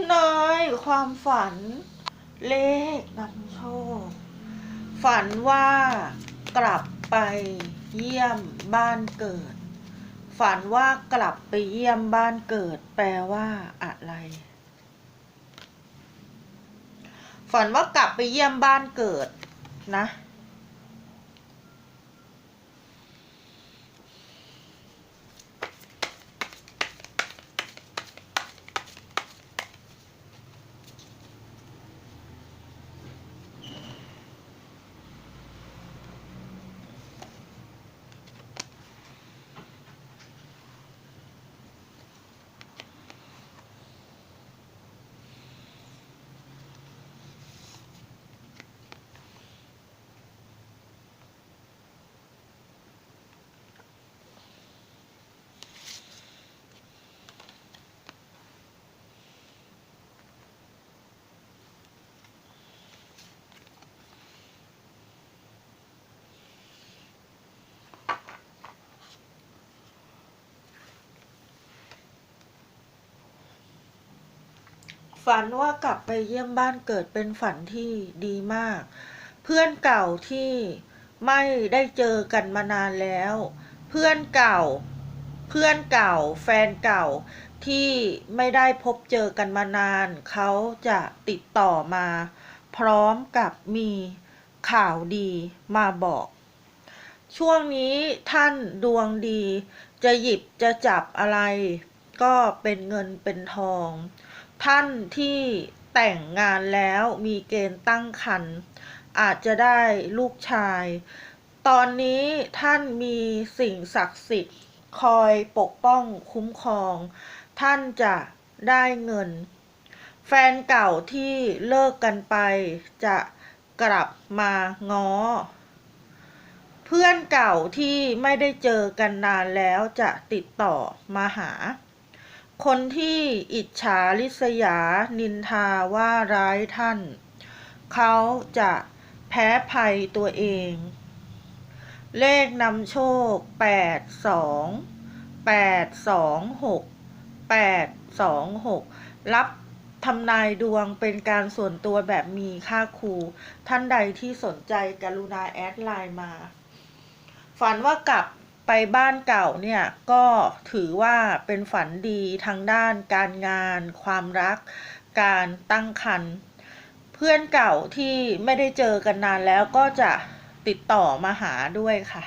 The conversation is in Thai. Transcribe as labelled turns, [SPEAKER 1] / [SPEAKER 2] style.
[SPEAKER 1] ำนายความฝัน เลขนำโชค ฝันว่ากลับไปเยี่ยมบ้านเกิด ฝันว่ากลับไปเยี่ยมบ้านเกิด แปลว่าอะไร ฝันว่ากลับไปเยี่ยมบ้านเกิดนะ ฝันว่ากลับไปเยี่ยมบ้านเกิดเป็นฝันที่ดีมาก เพื่อนเก่าที่ไม่ได้เจอกันมานานแล้ว เพื่อนเก่า เพื่อนเก่า แฟนเก่าที่ไม่ได้พบเจอกันมานาน เขาจะติดต่อมา พร้อมกับมีข่าวดีมาบอก ช่วงนี้ท่านดวงดี จะหยิบจะจับอะไร ก็เป็นเงินเป็นทอง ท่านที่แต่งงานแล้วมีเกณฑ์ตั้งครรภ์อาจจะได้ลูกชาย ตอนนี้ท่านมีสิ่งศักดิ์สิทธิ์คอยปกป้องคุ้มครอง ท่านจะได้เงิน แฟนเก่าที่เลิกกันไปจะกลับมาง้อ เพื่อนเก่าที่ไม่ได้เจอกันนานแล้วจะติดต่อมาหา คนที่อิจฉาริษยานินทาว่าร้ายท่าน เขาจะแพ้ภัยตัวเอง เลขนำโชค 8 2 8 2 6 8 2 6 รับทำนายดวงเป็นการส่วนตัวแบบมีค่าครู ท่านใดที่สนใจกรุณาแอดไลน์มา ฝันว่ากลับ ไปบ้านเก่าเนี่ยก็ถือว่าเป็นฝันดีทางด้านการงาน ความรัก การตั้งครรภ์เพื่อนเก่าที่ไม่ได้เจอกันนานแล้วก็จะติดต่อมาหาด้วยค่ะ